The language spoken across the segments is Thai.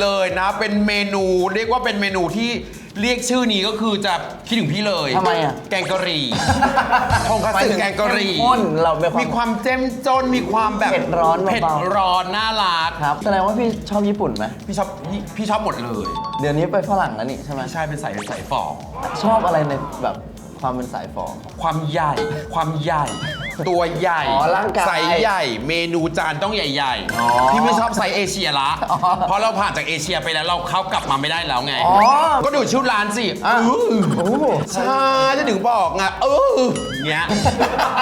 เลยนะ เป็นเมนูเรียกว่าเป็นเมนูที่เรียกชื่อนี้ก็คือจะคิดถึงพี่เลยทำไมอะแกงกะหรี่ทงคัตสึแกงกะหรี่เข้มข้นเรามีความมีความเจ้มจนมีความแบบเผ็ดร้อนเบาๆ เผ็ดร้อนน่ารักครับแสดงว่าพี่ชอบญี่ปุ่นไหมพี่ชอบพี่พี่ชอบหมดเลยเดี๋ยวนี้ไปฝรั่งแล้วนี่ใช่ไหมใช่เป็นสายสายฝอชอบอะไรในแบบความเป็นสายฟองความใหญ่ ความใหญ่ตัวใหญ่อ๋อร่างกายไซส์ใหญ่ เมนูจานต้องใหญ่อ๋อ ๆพี่ไม่ชอบไซส์เอเชียละอ๋อเพราะเราผ่านจากเอเชียไปแล้วเราเข้ากลับมาไม่ได้แล้วไง อ๋อ ก็ดูชื่อร้านสิอะอื้อโอ้โห ใช่จะถึงบอกไงเออเนี้ย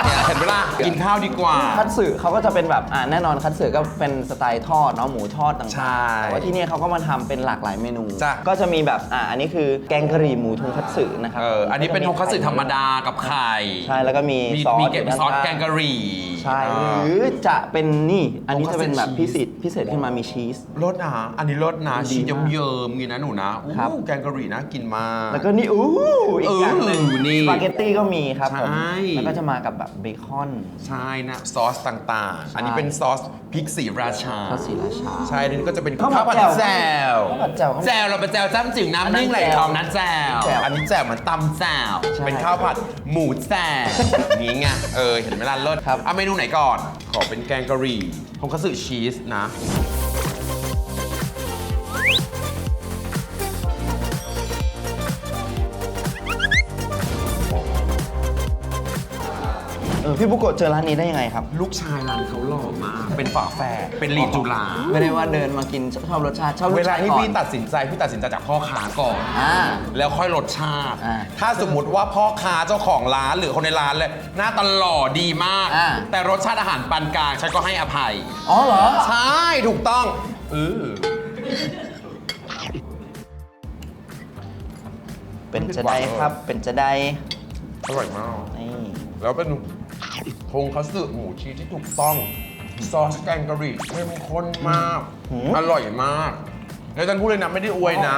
เนี่ยเห็นเวลากินข้าวดีกว่า คัตสึเขาก็จะเป็นแบบอ่าแน่นอนคัตสึก็เป็นสไตล์ทอดเนาะหมูทอดต่างๆใช่แต่ว่าที่เนี่ยเขาก็มาทำเป็นหลากหลายเมนู จ้ะ ก็จะมีแบบอ่าอันนี้คือแกงกะหรี่หมูทงคัตสึนะครับเอออันนี้เป็นทงคัตสึธรรมดากับไข่ ใช่แล้วก็มีมีซอสมียู่ด้านซอสข้างแกงกะหรี่ใช่อ่า หรือจะเป็นนี่ อันนี้จะเป็นแบบทงคัพิตสึเศษพิเศษขึ้นมามีชีส รสนะอันนี้รสนะดีชีสมากเยิ้มๆงี้นะหนูนะอู้ครับแกงกะหรี่น่ากินมาก แล้วก็นี่อู้อีกอย่างหนึ่งเออนี่สปาเกตตี้ก็มีครับผมใช่ แล้วก็จะมากับแบบเบคอนใช่นะซอสต่างๆใช่อันนี้เป็นซอสพริกสีราชา ข้าวสีราชา ใช่อันนี้ก็จะเป็นข้าวผัข้าวดผัดแจ่วแจวข้าวผัดแจ่วแจวเราเป็นแจวจ้ำจึ๋งอันน้ำนั้นนึ่งไหลแจ่วทองนะแจวแจ่วอันนี้แจวเหมือนตำแจวใช่ เป็นข้าวผัดหมูแจวนี้ไงเออเห็นไหมล่ะเลิศครับเอาเมนูไหนก่อน ขอเป็นแกงกะหรี่ทงคัตสึชีสนะ พี่บุโกะเจอร้านนี้ได้ยังไงครับ ลูกชายร้านเขาหล่อมาก เป็นฝาแฝด เป็นหลีดจุฬาไม่ได้ว่าเดินมากินชอบรสชาติชอบรเวสลาชาติที่ก่อนพี่ตัดสินใจ พี่ตัดสินใจจากพ่อค้าก่อน อ่า แล้วค่อยรสชาติ อ่าถ้าสมมุติว่าพ่อค้าเจ้าของร้านหรือคนในร้านเลย หน้าตาหล่อดีมาก อ่า แต่รสชาติอาหารปานกลางฉันก็ให้อภัย อ๋อเหรอ ใช่ ถูกต้องเออเป็นจะได้ครับ เป็นจะได้อร่อยมาก นี่ แล้วเป็น ทงคัตสึหมูชีสที่ถูกต้อง ซอสแกงกะหรี่เข้มข้นมาก อร่อยมาก แล้วฉันพูดเลยนะไม่ได้อวยนะ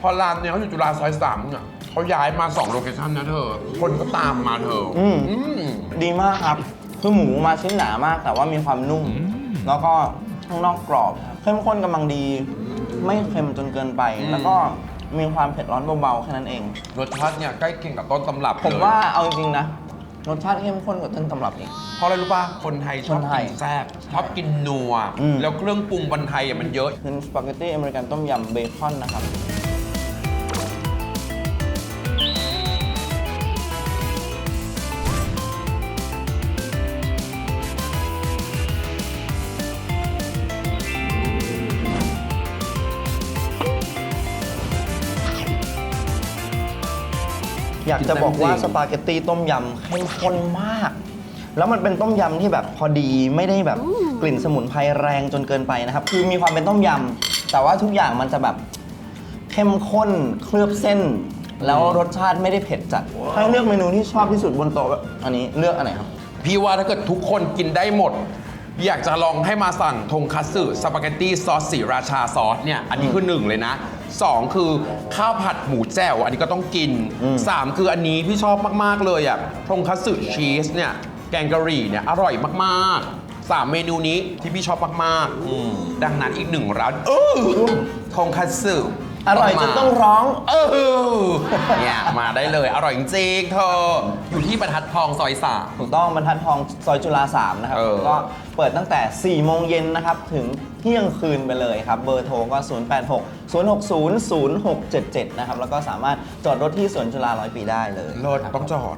พอร้านเนี่ยเขาอยู่จุฬาซอยสามเนี่ยเขาย้ายมาสองโลเคชั่นนะเธอ คนก็ตามมาเธออมอืม ดีมากครับ คือหมูมาชิ้นหนามากแต่ว่ามีความนุ่ม แล้วก็ข้างนอกกรอบครับเข้มข้นกำลังดี ไม่เค็มจนเกินไปอืมแล้วก็มีความเผ็ดร้อนเบาๆแค่นั้นเอง รสชาติเนี่ยใกล้เคียงกับต้นตำรับผมเลยว่าเอาจริงๆนะ รสชาติเข้มข้นกว่าต้นตำรับอีก เพราะอะไรรู้ป่ะ คนไทยชอบคนไทกิยนแซ่บชอบกินนัว อืม แล้วเครื่องปรุงบนไทยอะมันเยอะคือสปาเกตตี้อเมริกันต้มยำเบคอนนะครับ อยากจะบอกว่าจริงสปาเกตตี้ต้มยำเข้มข้นมาก แล้วมันเป็นต้มยำที่แบบพอดีไม่ได้แบบกลิ่นสมุนไพรแรงจนเกินไปนะครับ คือมีความเป็นต้มยำแต่ว่าทุกอย่างมันจะแบบเข้มข้นเคลือบเส้น แล้วรสชาติไม่ได้เผ็ดจัดให้เลือกเมนูที่ชอบที่สุดบนโต๊ะอันนี้เลือกอันไหนครับ พี่ว่าถ้าเกิดทุกคนกินได้หมด อยากจะลองให้มาสั่งทงคัตสึสปาเกตตี้ซอสสีราชาซอสเนี่ย อันนี้คือหนึ่งเลยนะ สองคือข้าวผัดหมูแจ่วอันนี้ก็ต้องกินอืมสามคืออันนี้พี่ชอบมากๆเลยอะทงคัตสึชีสเนี่ย แกงกะหรี่เนี่ย อร่อยมากๆสามเมนูนี้ที่พี่ชอบมากๆอืมดังนั้นอีกหนึ่งร้านเออทงคัตสึ อร่อยจนต้องร้อง เออเนี่ยมาได้เลย อร่อยจริงๆเธอ อยู่ที่บรรทัดทองซอยสาม ถูกต้องบรรทัดทองซอยจุฬา3นะครับเออ ก็เปิดตั้งแต่ 4 โมงเย็นนะครับ ถึงเที่ยงคืนไปเลยครับ เบอร์โทรก็ 086 060 0677 นะครับ แล้วก็สามารถจอดรถที่สวนจุฬา100ปีได้เลยรถต้องจอด